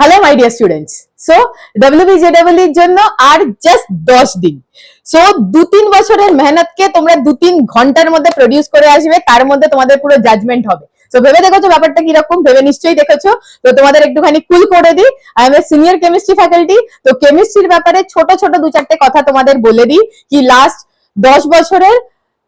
Hello my dear students so WBJEE এর জন্য আর জাস্ট দশ দিন। সো দু তিন বছরের মেহনতকে তোমরা দু তিন ঘণ্টার মধ্যে প্রডিউস করে আসবে, তার মধ্যে তোমাদের পুরো জাজমেন্ট হবে। তো ভেবে দেখেছ ব্যাপারটা কীরকম? ভেবে নিশ্চয়ই দেখেছ? তো তোমাদের একটুখানি কুল করে দিই। I am a senior chemistry faculty তো কেমিস্ট্রির ব্যাপারে ছোট ছোট দু চারটে কথা তোমাদের বলে দিই, কি লাস্ট দশ বছরের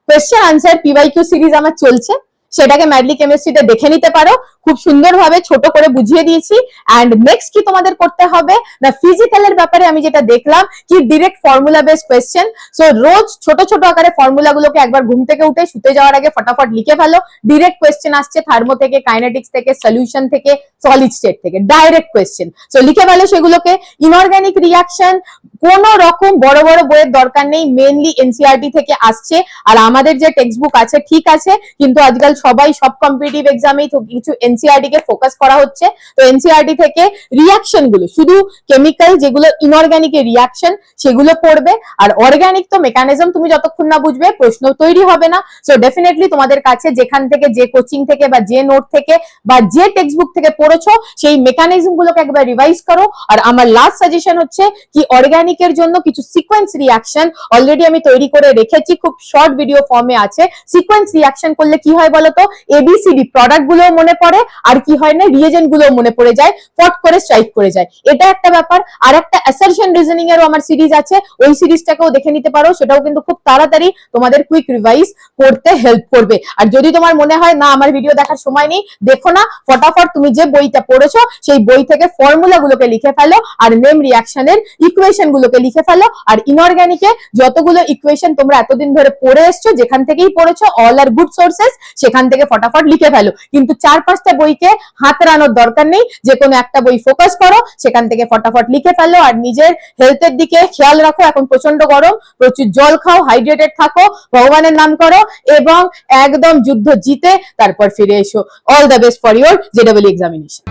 কোয়েশ্চেন আনসার পিওয়াইকিউ সিরিজ আমার চলছে। সেটাকে ম্যাডলি কেমিস্ট্রিতে দেখে নিতে পারো। খুব সুন্দরভাবে ছোট করে বুঝিয়ে দিয়েছি। অ্যান্ড নেক্সট কি তোমাদের করতে হবে? না ফিজিক্যালের ব্যাপারে আমি যেটা দেখলাম, কি direct formula based question so রোজ ছোট ছোট আকারে ফর্মুলা গুলোকে একবার ঘুম থেকে উঠে শুতে যাওয়ার আগে ফটাফট লিখে ফেলো। ডিরেক্ট কোয়েশ্চেন আসছে থার্মো থেকে কাইনেটিক্স থেকে সলিউশন থেকে সলিড স্টেট থেকে। ডাইরেক্ট কোয়েশ্চেন সো লিখে ফেলো সেগুলোকে। ইনঅর্গানিক রিয়াকশন কোন রকম বড় বড় বইয়ের দরকার নেই মেনলি এনসিআরটি থেকে আসছে। আর আমাদের যে টেক্সট বুক আছে, ঠিক আছে, কিন্তু আজকাল সবাই সব কম্পিটিটিভ এক্সামেই কিছু এনসিআরটি কে ফোকাস করা হচ্ছে। তো এনসিআরটি থেকে রিয়াকশনগুলো, শুধু কেমিক্যাল যেগুলো ইনঅর্গানিক এর রিয়াকশন সেগুলো পড়বে। আর অর্গানিক তো মেকানিজম তুমি যতক্ষণ না বুঝবে, প্রশ্ন তৈরি হবে না। সো ডেফিনেটলি তোমাদের কাছে যেখান থেকে, যে কোচিং থেকে বা যে নোট থেকে বা যে টেক্সট বুক থেকে পড়েছো, সেই মেকানিজম গুলোকে একবার রিভাইজ করো। আর আমার লাস্ট সাজেশন হচ্ছে কি অর্গানিক এর জন্য কিছু সিকোয়েন্স রিয়াকশন অলরেডি আমি তৈরি করে রেখেছি, খুব শর্ট ভিডিও ফর্মে আছে। সিকোয়েন্স রিয়াকশন করলে কি হয় বলতো? এবিসিডি প্রোডাক্টগুলো মনে পড়ে, আর কি হয় না? রিয়েজেন্টগুলো মনে পড়ে যায় ফট করে স্ট্রাইক করে যায়। এটা একটা ব্যাপার। আর একটা অ্যাসারশন রিজনিং এরও আমার সিরিজ আছে। ওই সিরিজটাকেও দেখে নিতে পারো, সেটাও কিন্তু খুব তাড়াতাড়ি তোমাদের কুইক রিভাইজ করতে হেল্প করবে। আর যদি তোমার মনে হয়, না, আমার ভিডিও দেখার সময় নেই, দেখো না, ফটাফট তুমি যে বইটা পড়েছো, সেই বই থেকে ফর্মুলা গুলোকে লিখে ফেলো, আর নেম রিয়াকশনের ইকুয়েশন গুলোকে লিখে ফেলো আর ইনঅর্গানিকে যতগুলো ইকুয়েশন তোমরা এতদিন ধরে পড়ে এসছো, যেখান থেকেই পড়েছো অল আর গুড সোর্সেস সেখান থেকে ফটাফট লিখে ফেলো। কিন্তু চার পাঁচটা বইকে হাতড়ানোর দরকার নেই, যে কোনো একটা বই ফোকাস করো, সেখান থেকে ফটাফট লিখে ফেলো আর নিজের হেলথের দিকে খেয়াল রাখো। এখন প্রচণ্ড গরম, প্রচুর জল খাও হাইড্রেটেড থাকো, ভগবানের নাম করো এবং একদম যুদ্ধ জিতে তারপর ফিরে এসো। All the best for your জেডাবল examination